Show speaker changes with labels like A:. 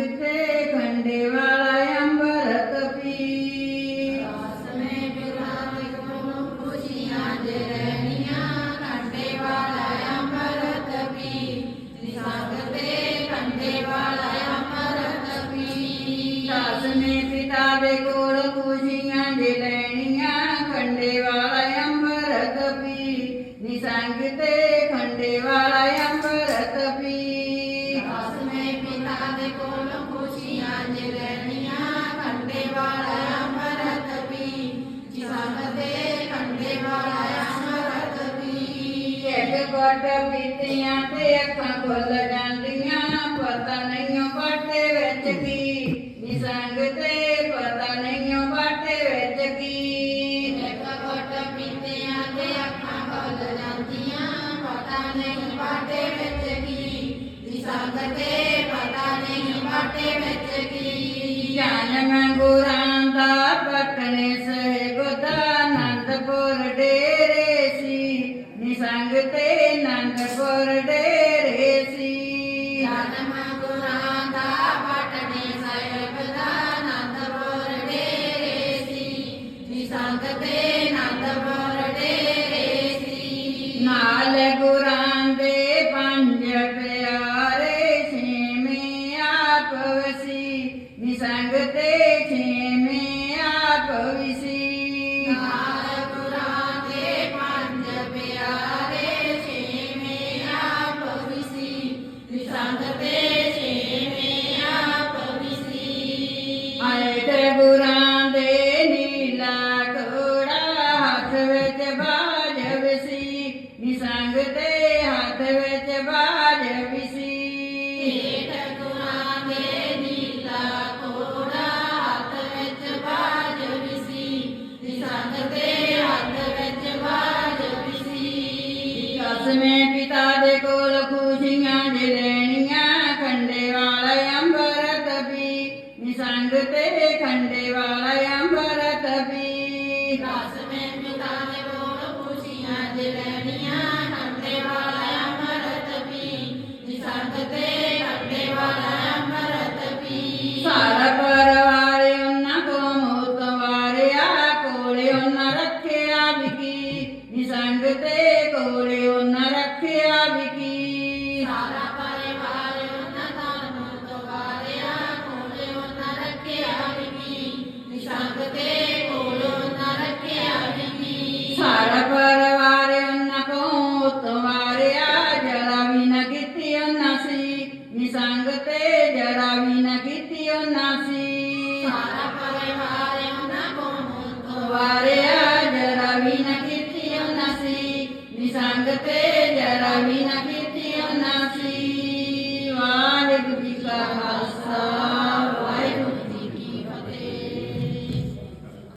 A: ਤੇ ਖੰਡੇ ਵਾਲਾ ਅੰਬਰਤ ਪੀ
B: ਆਸਮੇ ਬਿਰਾਜ ਗੁਣ ਖੁਸ਼ੀਆਂ ਦੇ ਰਹਿਣੀਆਂ ਕੰਡੇ ਵਾਲਾ ਅੰਮ੍ਰਿਤ ਪੀ ਨਿਸੰਗ ਤੇ ਕੰਡੇ ਵਾਲਾ ਅੰਮ੍ਰਿਤ ਪੀ
A: ਨੇ ਪਿਤਾ ਦੇ ਕੋਲ ਖੁਸ਼ੀਆਂ ਦੇ ਲੈਣੀਆਂ ਖੰਡੇ ਵਾਲਾ ਅੰਬਰਤ ਪੀ ਨਿਸੰਗ ਤੇ ਖੰਡੇ ਵਾਲਾ ਇੱਕ ਘਟ ਤੇ ਅੱਖਾਂ ਖੁੱਲ ਜਾਂਦੀਆਂ, ਪਤਾ ਨਹੀਂ ਬਾਟੇ ਵਿੱਚ ਕੀ। ਨਿਸੰਗ ਤੇ ਪਤਾ ਨਹੀਂ ਬਾਟੇ ਵਿੱਚ ਕੀ।
B: ਇੱਕ ਘੁੱਟ ਪੀਤਿਆਂ ਤੇ ਅੱਖਾਂ ਖੁੱਲ ਜਾਂਦੀਆਂ, ਪਤਾ ਨਹੀਂ ਬਾਟੇ ਵਿੱਚ ਕੀ। ਦਿਸੰਗ ਤੇ ਪਤਾ ਨਹੀਂ ਬਾਟੇ ਵਿੱਚ ਕੀ।
A: ਜਾਨ ਮੈਂ ਗੁਰਾਂ ਸੀ ਨਿਸੰਗ ਤੇ ਆਨੰਦਪੁਰ ਡੇਰੇ ਸੀ।
B: ਜਨਮ ਗੁਰਾਂ ਦਾ ਪਟਨੇ ਸਾਹਿਬ ਦਾ ਆਨੰਦਪੁਰ ਡੇਰੇ ਸੀ। ਦਿਸੰਗ ਤੇ ਆਨੰਦਪੁਰ ਡੇਰੇ ਸੀ।
A: ਨਾਲ ਗੁਰਾਂ ਦੇ ਪੰਜ ਪਿਆਰੇ ਛੇਵੇਂ ਆਪ ਵਸੀ ਨਿਸੰਗ ਤੇ ਛੇਵੇਂ ਆਪ
B: ਗੁਰਾਂ ਦੇ
A: ਹੱਥ ਵਿੱਚ ਬਾਜ ਵਿਸੀ ਕਸਮੇ ਪਿਤਾ ਦੇ ਕੋਲ ਖੁਸ਼ੀਆਂ ਦੇ ਲੈਣੀਆਂ ਖੰਡੇ ਵਾਲਾ ਅੰਬਰਤ ਪੀ। ਨਿਸੰਗ ਤੇ ਖੰਡੇ ਵਾਲਾ ਅੰਬਰਤ ਪੀ। ਵਿਕੀ ਨਿਸੰਗ ਤੇ ਕੋਲੇ ਉਹਨਾਂ ਰੱਖਿਆ ਵਿਕੀ
B: ਸਾਰਾ ਪਰਿਵਾਰ ਉਹਨਾਂ ਦਾ ਮੋਤ ਵਾਰਿਆ ਕੋਲੇ ਉਹਨਾਂ ਰੱਖਿਆ ਵਿਕੀ ਨਿਸੰਗ ਤੇ ਕੋਲ ਉਹਨਾਂ ਰੱਖਿਆ ਵਿਕੀ
A: ਸਾਰਾ ਪਰਿਵਾਰ ਉਹਨਾਂ ਕੋ ਤਵਾਰਿਆ ਜਰਾ ਵੀ ਨਾ ਕੀਤੀ ਉਹਨਾਂ ਸੀ। ਨਿਸੰਗ ਤੇ ਜਰਾ ਵੀ ਨਾ ਕੀਤੀ ਉਹਨਾਂ ਸੀ।
B: ਸਾਰਾ ਪਰਿਵਾਰ ਉਹਨਾਂ ਕੋ
A: ਤਵਾਰਿਆ ਜਰਾ ਵੀ ਨਾ ਕੀਤੀ ਉਹਨਾਂ ਸੀ ਨਿਸੰਗ ਤੇ ਜਰਾ ਵੀ ਨਾ